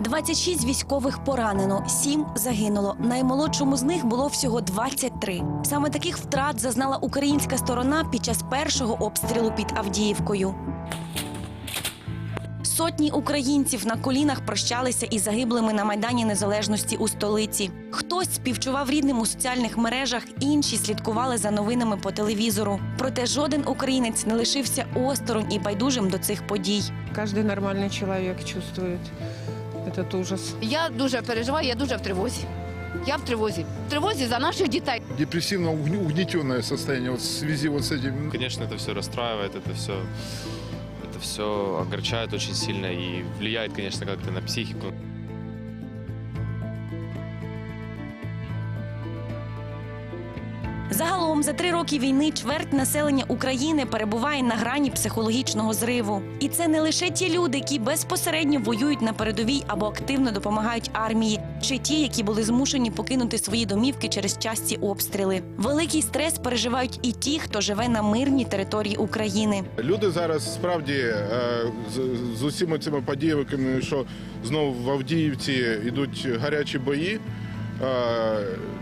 26 військових поранено, 7 загинуло. Наймолодшому з них було всього 23. Саме таких втрат зазнала українська сторона під час першого обстрілу під Авдіївкою. Сотні українців на колінах прощалися із загиблими на майдані незалежності у столиці. Хтось співчував рідним у соціальних мережах, інші слідкували за новинами по телевізору. Проте жоден українець не лишився осторонь і байдужим до цих подій. Каждый нормальный человек чувствует этот ужас. Я дуже переживаю, я дуже в тривозі. Я в тривозі. В тривозі за наших дітей. депрессивно угни- угнетенное состояние вот в связи вот с этим. Конечно, это все расстраивает, это все, это все огорчает очень сильно и влияет, конечно, как-то на психику. Загалом за три роки війни чверть населення України перебуває на грані психологічного зриву. І це не лише ті люди, які безпосередньо воюють на передовій або активно допомагають армії, чи ті, які були змушені покинути свої домівки через часті обстріли. Великий стрес переживають і ті, хто живе на мирній території України. Люди зараз справді е, з, усіма цими подіями, що знову в Авдіївці йдуть гарячі бої.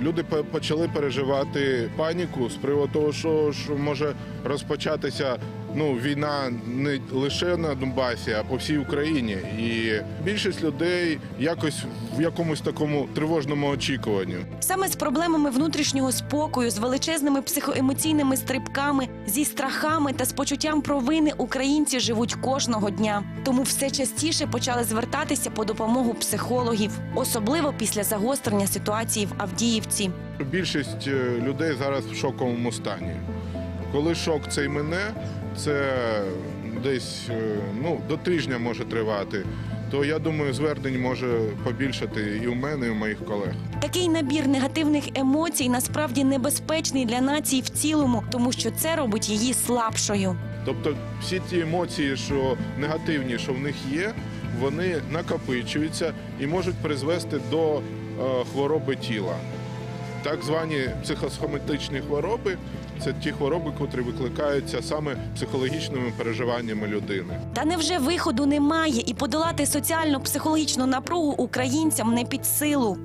Люди по- почали переживати паніку з приводу того, що може розпочатися ну, війна не лише на Донбасі, а по всій Україні. І більшість людей якось в якомусь такому тривожному очікуванні. Саме з проблемами внутрішнього спокою, з величезними психоемоційними стрибками, зі страхами та з почуттям провини українці живуть кожного дня. Тому все частіше почали звертатися по допомогу психологів, особливо після загострення ситуації в Авдіївці. Більшість е, людей зараз в шоковому стані. Коли шок цей мине, це десь е, ну, до тижня може тривати, то я думаю, звернень може побільшати і у мене, і у моїх колег. Такий набір негативних емоцій насправді небезпечний для нації в цілому, тому що це робить її слабшою. Тобто всі ті емоції, що негативні, що в них є, вони накопичуються і можуть призвести до е, хвороби тіла. Так звані психосоматичні хвороби це ті хвороби, котрі викликаються саме психологічними переживаннями людини. Та невже виходу немає, і подолати соціально-психологічну напругу українцям не під силу?